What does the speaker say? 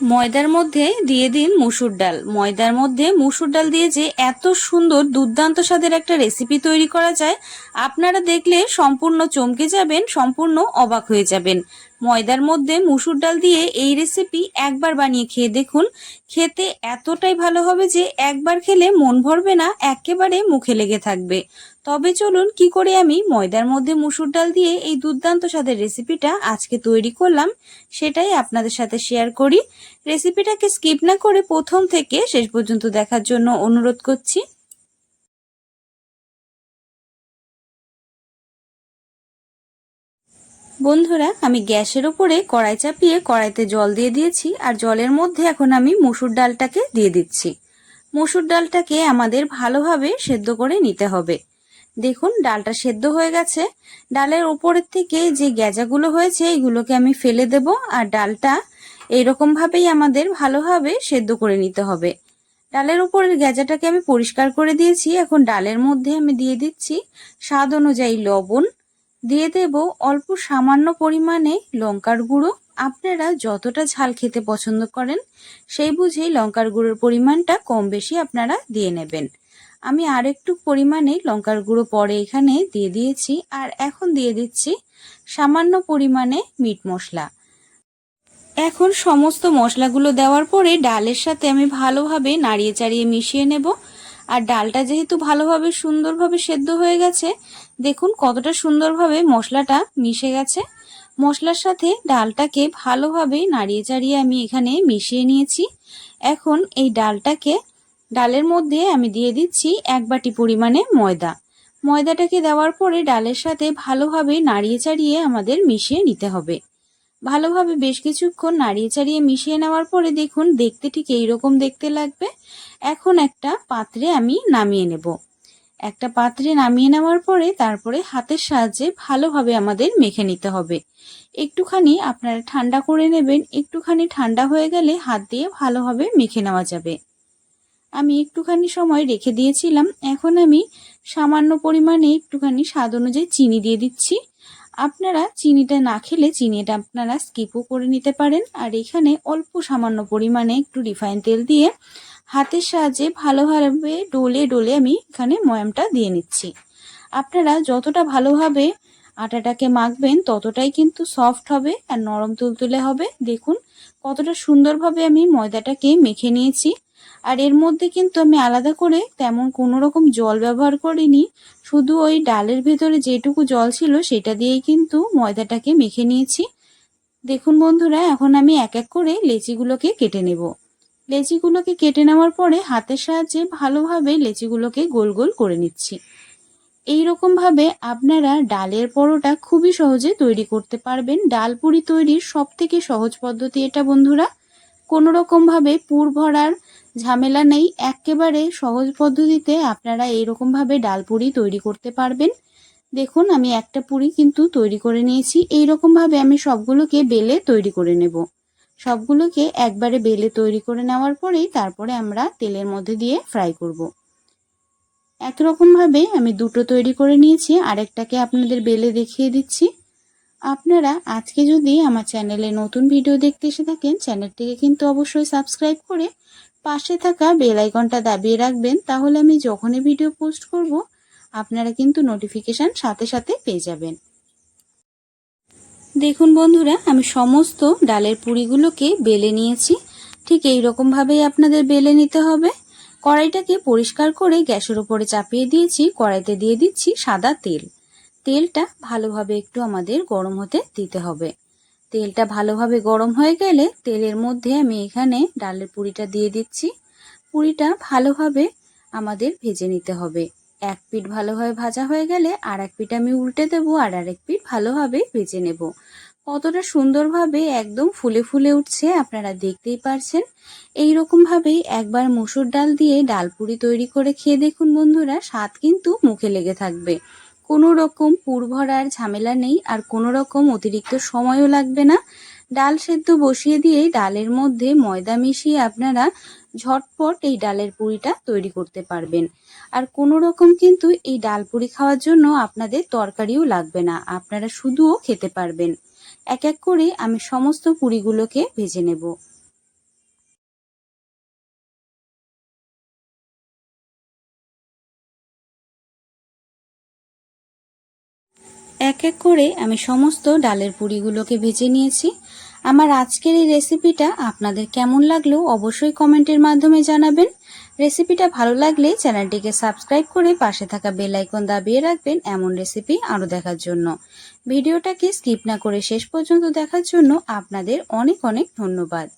ময়দার মধ্যে দিয়ে দিন মুসুর ডাল। ময়দার মধ্যে মুসুর ডাল দিয়ে যে এত সুন্দর দুর্দান্ত স্বাদের একটা রেসিপি তৈরি করা যায়, আপনারা দেখলে সম্পূর্ণ চমকে যাবেন, সম্পূর্ণ অবাক হয়ে যাবেন। ময়দার মধ্যে মুসুর ডাল দিয়ে এই রেসিপি একবার বানিয়ে খেয়ে দেখুন। খেতে এতটাই ভালো হবে যে একবার খেলে মন ভরবে না, একেবারে মুখে লেগে থাকবে। তবে চলুন কি করে আমি ময়দার মধ্যে মুসুর ডাল দিয়ে এই দুর্দান্ত স্বাদের রেসিপিটা আজকে তৈরি করলাম, সেটাই আপনাদের সাথে শেয়ার করি। রেসিপিটাকে স্কিপ না করে প্রথম থেকে শেষ পর্যন্ত দেখার জন্য অনুরোধ করছি। বন্ধুরা, আমি গ্যাসের ওপরে কড়াই চাপিয়ে কড়াইতে জল দিয়ে দিয়েছি, আর জলের মধ্যে এখন আমি মুসুর ডালটাকে দিয়ে দিচ্ছি। মুসুর ডালটাকে আমাদের ভালোভাবে সেদ্ধ করে নিতে হবে। দেখুন, ডালটা সেদ্ধ হয়ে গেছে। ডালের ওপরের থেকে যে গ্যাজাগুলো হয়েছে, এগুলোকে আমি ফেলে দেব, আর ডালটা এইরকম ভাবেই আমাদের ভালোভাবে সেদ্ধ করে নিতে হবে। ডালের উপরের গ্যাজাটাকে আমি পরিষ্কার করে দিয়েছি। এখন ডালের মধ্যে আমি দিয়ে দিচ্ছি স্বাদ অনুযায়ী লবণ দিয়ে দেব অল্প সামান্য পরিমাণে লঙ্কার গুঁড়ো। আপনারা যতটা ঝাল খেতে পছন্দ করেন, সেই বুঝেই লঙ্কার গুঁড়োর পরিমাণটা কম বেশি আপনারা দিয়ে নেবেন। আমি আর একটু পরিমাণে লঙ্কার গুঁড়ো পরে এখানে দিয়ে দিয়েছি, আর এখন দিয়ে দিচ্ছি সামান্য পরিমাণে মিট মশলা। এখন সমস্ত মশলাগুলো দেওয়ার পরে ডালের সাথে আমি ভালোভাবে নাড়িয়ে চাড়িয়ে মিশিয়ে নেব। আর ডালটা যেহেতু ভালোভাবে সুন্দরভাবে সেদ্ধ হয়ে গেছে, দেখুন কতটা সুন্দরভাবে মশলাটা মিশে গেছে। মশলার সাথে ডালটাকে ভালোভাবে নাড়িয়ে চাড়িয়ে আমি এখানে মিশিয়ে নিয়েছি। এখন এই ডালটাকে, ডালের মধ্যে আমি দিয়ে দিচ্ছি এক বাটি পরিমাণে ময়দা। ময়দাটাকে দেওয়ার পরে ডালের সাথে ভালোভাবে নাড়িয়ে চাড়িয়ে আমাদের মিশিয়ে নিতে হবে। ভালোভাবে বেশ কিছুক্ষণ নাড়িয়ে চাড়িয়ে মিশিয়ে নেওয়ার পরে দেখুন, দেখতে ঠিক এইরকম দেখতে লাগবে। এখন একটা পাত্রে আমি নামিয়ে নেব। একটা পাত্রে নামিয়ে নেওয়ার পরে তারপরে হাতের সাহায্যে ভালোভাবে আমাদের মেখে নিতে হবে। একটুখানি আপনারা ঠান্ডা করে নেবেন, একটুখানি ঠান্ডা হয়ে গেলে হাত দিয়ে ভালোভাবে মেখে নেওয়া যাবে। আমি একটুখানি সময় রেখে দিয়েছিলাম, এখন আমি সামান্য পরিমাণে একটুখানি স্বাদ অনুযায়ী চিনি দিয়ে দিচ্ছি। আপনারা চিনিটা না খেলে চিনিটা আপনারা স্কিপও করে নিতে পারেন। আর এখানে অল্প সামান্য পরিমাণে একটু রিফাইন তেল দিয়ে হাতের সাহায্যে ভালোভাবে ডোলে ডোলে আমি এখানে ময়ামটা দিয়ে নিচ্ছি। আপনারা যতটা ভালোভাবে আটাটাকে মাখবেন ততটাই কিন্তু সফট হবে আর নরম তুলতুলে হবে। দেখুন কতটা সুন্দরভাবে আমি ময়দাটাকে মেখে নিয়েছি। আর এর মধ্যে কিন্তু আমি আলাদা করে তেমন কোনো রকম জল ব্যবহার করিনি। শুধু ওই ডালের ভেতরে যেটুকু জল ছিল সেটা দিয়েই কিন্তু ময়দাটাকে মেখে নিয়েছি। দেখুন বন্ধুরা, এখন আমি এক এক করে লেচিগুলোকে কেটে নেব। লেচিগুলোকে কেটে নেওয়ার পরে হাতের সাহায্যে ভালোভাবে লেচিগুলোকে গোল গোল করে নিচ্ছি। এই ভাবে আপনারা ডালের পরোটা খুবই সহজে তৈরি করতে পারবেন। ডাল পুরি তৈরির সব থেকে সহজ পদ্ধতি এটা বন্ধুরা। কোনো রকমভাবে পুর ভরার ঝামেলা নেই। একেবারে সহজ পদ্ধতিতে আপনারা এইরকমভাবে ডাল পুরি তৈরি করতে পারবেন। দেখুন, আমি একটা পুরি কিন্তু তৈরি করে নিয়েছি। এইরকমভাবে আমি সবগুলোকে বেলে তৈরি করে নেব। সবগুলোকে একবারে বেলে তৈরি করে নেওয়ার পরেই তারপরে আমরা তেলের মধ্যে দিয়ে ফ্রাই করব। একরকমভাবে আমি দুটো তৈরি করে নিয়েছি। আরেকটাকে আপনাদের বেলে দেখিয়ে দিচ্ছি। আপনারা আজকে যদি আমার চ্যানেলে নতুন ভিডিও দেখতে এসে থাকেন, চ্যানেলটিকে কিন্তু অবশ্যই সাবস্ক্রাইব করে পাশে থাকা বেল আইকনটা দাবিয়ে রাখবেন, তাহলে আমি যখনই ভিডিও পোস্ট করব, আপনারা কিন্তু নোটিফিকেশান সাথে সাথে পেয়ে যাবেন। দেখুন বন্ধুরা, আমি সমস্ত ডালের পুরিগুলোকে বেলে নিয়েছি। ঠিক এই রকমভাবেই আপনাদের বেলে নিতে হবে। কড়াইটাকে পরিষ্কার করে গ্যাসের উপরে চাপিয়ে দিয়েছি। কড়াইতে দিয়ে দিচ্ছি সাদা তেল। তেলটা ভালোভাবে একটু আমাদের গরম হতে দিতে হবে। তেলটা ভালোভাবে গরম হয়ে গেলে তেলের মধ্যে আমি এখানে ডালের পুরিটা দিয়ে দিচ্ছি। পুরিটা ভালোভাবে আমাদের ভেজে নিতে হবে। এক পিঠ ভালোভাবে ভাজা হয়ে গেলে আর এক পিঠ আমি উল্টে দেবো আর আরেক পিঠ ভালোভাবে ভেজে নেব। কতটা সুন্দরভাবে একদম ফুলে ফুলে উঠছে, আপনারা দেখতেই পারছেন। এই ভাবেই একবার মুসুর ডাল দিয়ে ডাল পুরি তৈরি করে খেয়ে দেখুন বন্ধুরা, স্বাদ কিন্তু মুখে লেগে থাকবে। কোনো রকম পুর ঝামেলা নেই আর কোনো রকম অতিরিক্ত সময়ও লাগবে না। ডাল সেদ্ধ বসিয়ে দিয়ে ডালের মধ্যে ময়দা মিশিয়ে আপনারা ঝটপট এই ডালের পুরিটা তৈরি করতে পারবেন। আর কোনো রকম কিন্তু এই ডাল পুরি খাওয়ার জন্য আপনাদের তরকারিও লাগবে না, আপনারা শুধুও খেতে পারবেন। এক এক করে আমি সমস্ত পুরিগুলোকে ভেজে নেব। এক এক করে আমি সমস্ত ডালের পুরিগুলোকে ভেজে নিয়েছি। আমার আজকের এই রেসিপিটা আপনাদের কেমন লাগল অবশ্যই কমেন্টের মাধ্যমে জানাবেন। রেসিপিটা ভালো লাগলে চ্যানেলটিকে সাবস্ক্রাইব করে পাশে থাকা বেল আইকন দাবিয়ে রাখবেন এমন রেসিপি আরও দেখার জন্য। ভিডিওটাকে স্কিপ না করে শেষ পর্যন্ত দেখার জন্য আপনাদের অনেক অনেক ধন্যবাদ।